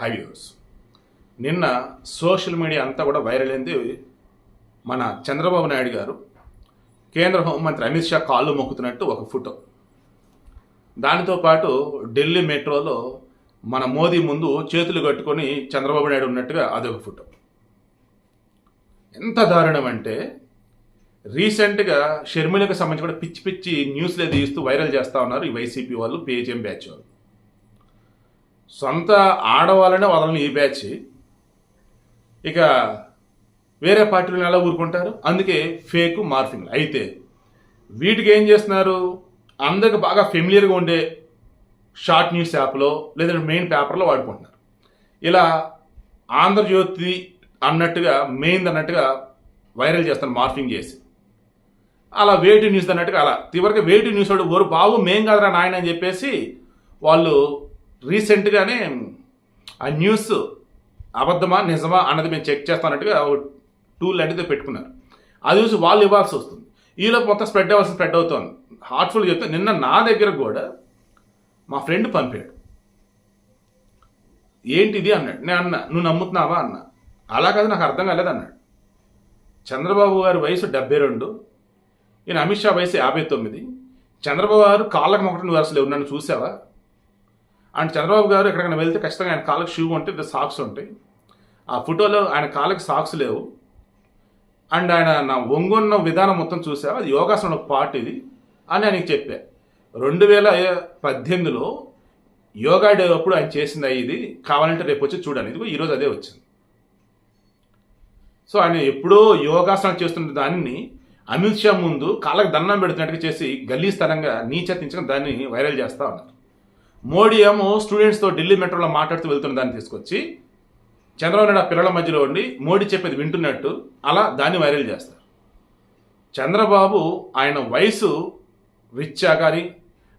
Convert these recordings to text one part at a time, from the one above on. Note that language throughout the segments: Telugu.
హైవ్యూస్ నిన్న సోషల్ మీడియా అంతా కూడా వైరల్ అయింది. మన చంద్రబాబు నాయుడు గారు కేంద్ర హోంమంత్రి అమిత్ షా కాళ్ళు మొక్కుతున్నట్టు ఒక ఫోటో. దానితో పాటు ఢిల్లీ మెట్రోలో మన మోదీ ముందు చేతులు కట్టుకొని చంద్రబాబు నాయుడు ఉన్నట్టుగా అదొక ఫోటో. ఎంత దారుణం అంటే రీసెంట్గా షర్మిలకు సంబంధించి కూడా పిచ్చి పిచ్చి న్యూస్లే తీస్తూ వైరల్ చేస్తూ ఉన్నారు ఈ వైసీపీ వాళ్ళు పేజీఎం బ్యాచ్ వాళ్ళు. సొంత ఆడవాళ్ళనే వదలని ఈ బ్యాచ్ ఇక వేరే పార్టీలను ఎలా ఊరుకుంటారు? అందుకే ఫేక్ మార్ఫింగ్ అయితే వీటికి ఏం చేస్తున్నారు? అందరికి బాగా ఫెమిలియర్గా ఉండే షార్ట్ న్యూస్ యాప్లో లేదంటే మెయిన్ పేపర్లో వాడుకుంటున్నారు. ఇలా ఆంధ్రజ్యోతి అన్నట్టుగా మెయిన్ అన్నట్టుగా వైరల్ చేస్తారు మార్ఫింగ్ చేసి. అలా వేటి న్యూస్ అన్నట్టుగా అలా. చివరికి వేటి న్యూస్ వాడు ఓరు బాబు మేం కాదురా నాయన అని చెప్పేసి వాళ్ళు రీసెంట్గానే ఆ న్యూస్ అబద్ధమా నిజమా అన్నది మేము చెక్ చేస్తానట్టుగా టూల్ లాంటిది పెట్టుకున్నారు. అది చూసి వాళ్ళు ఇవ్వాల్సి వస్తుంది. ఈలోపు మొత్తం స్ప్రెడ్ అవ్వాల్సి స్ప్రెడ్ అవుతుంది. హార్ట్ఫుల్ చెప్తే నిన్న నా దగ్గర కూడా మా ఫ్రెండ్ పంపాడు. ఏంటిది అన్నాడు. నేను అన్న నువ్వు నమ్ముతున్నావా? అన్న. అలా కాదు నాకు అర్థం కాలేదు అన్నాడు. చంద్రబాబు గారి వయసు డెబ్బై రెండు ఈయన అమిత్ షా వయసు యాభై తొమ్మిది. చంద్రబాబు గారు కాళ్ళకు మొక్కటి నువ్వు అసలు నన్ను చూసావా? అండ్ చంద్రబాబు గారు ఎక్కడికైనా వెళ్తే ఖచ్చితంగా ఆయన కాళ్ళకి షూ ఉంటే సాక్స్ ఉంటాయి. ఆ ఫోటోలో ఆయన కాళ్ళకి సాక్స్ లేవు. అండ్ ఆయన నా ఒంగున్న విధానం మొత్తం చూసా అది యోగాసనం ఒక పార్ట్ ఇది అని ఆయనకి చెప్పా. రెండు వేల పద్దెనిమిదిలో యోగా డే అప్పుడు ఆయన చేసింది ఇది కావాలంటే రేపు వచ్చి చూడండి ఇదిగో ఈరోజు అదే వచ్చింది. సో ఆయన ఎప్పుడో యోగాసనం చేస్తున్న దాన్ని అమిత్ షా ముందు కాళ్ళకి దండం పెడుతున్నట్టుగా చేసి గల్లీస్తనంగా నీచెత్తించడం దాన్ని వైరల్ చేస్తూ ఉన్నారు. మోడీ ఏమో స్టూడెంట్స్తో ఢిల్లీ మెట్రోలో మాట్లాడుతూ వెళ్తున్న దాన్ని తీసుకొచ్చి చంద్రబాబు నాయుడు ఆ పిల్లల మధ్యలో ఉండి మోడీ చెప్పేది వింటున్నట్టు అలా దాన్ని వైరల్ చేస్తారు. చంద్రబాబు ఆయన వయసు రిచ్చా కానీ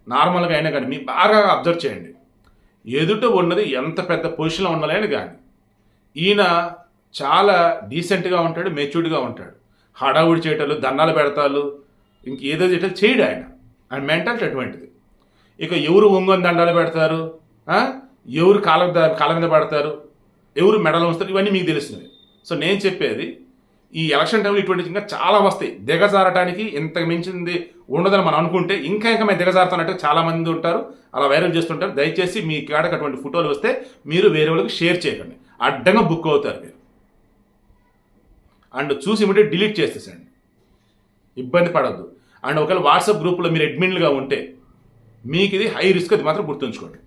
నార్మల్గా అయినా కానీ మీరు బాగా అబ్జర్వ్ చేయండి. ఎదుట ఉన్నది ఎంత పెద్ద పొజిషన్లో ఉండలేని కానీ ఈయన చాలా డీసెంట్గా ఉంటాడు మెచ్యూర్డ్గా ఉంటాడు. హడావుడి చేయటాలు దండాలు పెడతాలు ఇంక ఏదో చేయటం చేయడు ఆయన. ఆయన మెంటాలిటీ అటువంటిది. ఇక ఎవరు ఒంగోని దండాలు పెడతారు? ఎవరు కాల కాళ్ళ మీద పడతారు? ఎవరు మెడలు వస్తారు ఇవన్నీ మీకు తెలుస్తుంది సో నేను చెప్పేది ఈ ఎలక్షన్ టైంలో ఇటువంటి ఇంకా చాలా వస్తాయి. దిగజారటానికి ఇంత మించింది ఉండదని మనం అనుకుంటే ఇంకా ఇంకా మేము దిగజారుతున్నట్టు చాలామంది ఉంటారు. అలా వైరల్ చేస్తుంటారు. దయచేసి మీ కాడకు అటువంటి ఫోటోలు వస్తే మీరు వేరే వాళ్ళకి షేర్ చేయకండి. అడ్డంగా బుక్ అవుతారు మీరు. అండ్ చూసి ఇమిటే డిలీట్ చేసేసండి ఇబ్బంది పడద్దు. అండ్ ఒకవేళ వాట్సాప్ గ్రూప్లో మీరు అడ్మిన్లుగా ఉంటే మీకు ఇది హై రిస్క్ అది మాత్రం గుర్తుంచుకోండి.